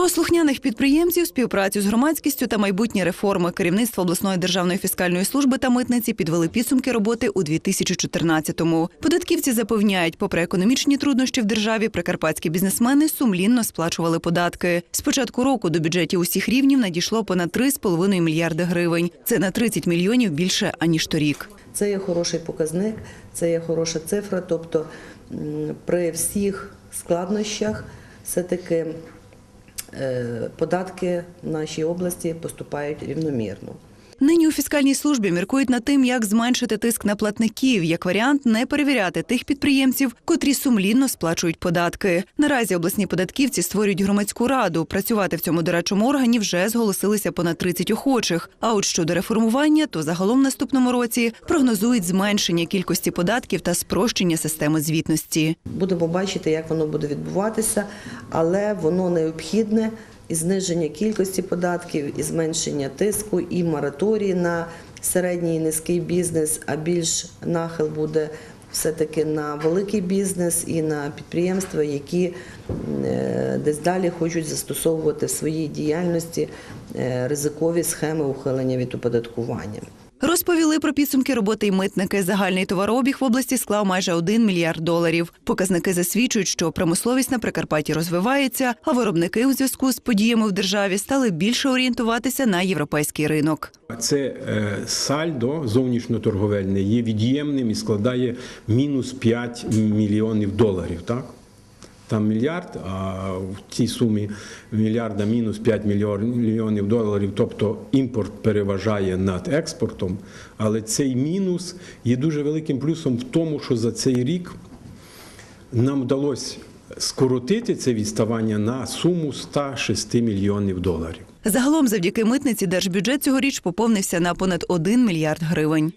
Про слухняних підприємців, співпрацю з громадськістю та майбутні реформи керівництво обласної державної фіскальної служби та митниці підвели підсумки роботи у 2014-му. Податківці запевняють, попри економічні труднощі в державі, прикарпатські бізнесмени сумлінно сплачували податки. З початку року до бюджетів усіх рівнів надійшло понад 3,5 мільярди гривень. Це на 30 мільйонів більше аніж торік. Це є хороший показник, це є хороша цифра. Тобто при всіх складнощах все-таки е, податки в нашій області поступають рівномірно. Нині у фіскальній службі міркують над тим, як зменшити тиск на платників, як варіант не перевіряти тих підприємців, котрі сумлінно сплачують податки. Наразі обласні податківці створюють громадську раду. Працювати в цьому дорадчому органі вже зголосилися понад 30 охочих. А от щодо реформування, то загалом в наступному році прогнозують зменшення кількості податків та спрощення системи звітності. Будемо бачити, як воно буде відбуватися, але воно необхідне і зниження кількості податків, і зменшення тиску, і мораторії на середній і низький бізнес, а більш нахил буде все-таки на великий бізнес і на підприємства, які е, десь далі хочуть застосовувати в своїй діяльності е, ризикові схеми ухилення від оподаткування. Розповіли про підсумки роботи й митники. Загальний товарообіг в області склав майже 1 мільярд доларів. Показники засвідчують, що промисловість на Прикарпатті розвивається, а виробники у зв'язку з подіями в державі стали більше орієнтуватися на європейський ринок. Це е, сальдо зовнішньоторговельне є від'ємним і складає мінус 5 мільйонів доларів. Так? Там мільярд, а в цій сумі мільярда мінус 5 мільйонів доларів, тобто імпорт переважає над експортом. Але цей мінус є дуже великим плюсом в тому, що за цей рік нам вдалося скоротити це відставання на суму 106 мільйонів доларів. Загалом, завдяки митниці, держбюджет цьогоріч поповнився на понад 1 мільярд гривень.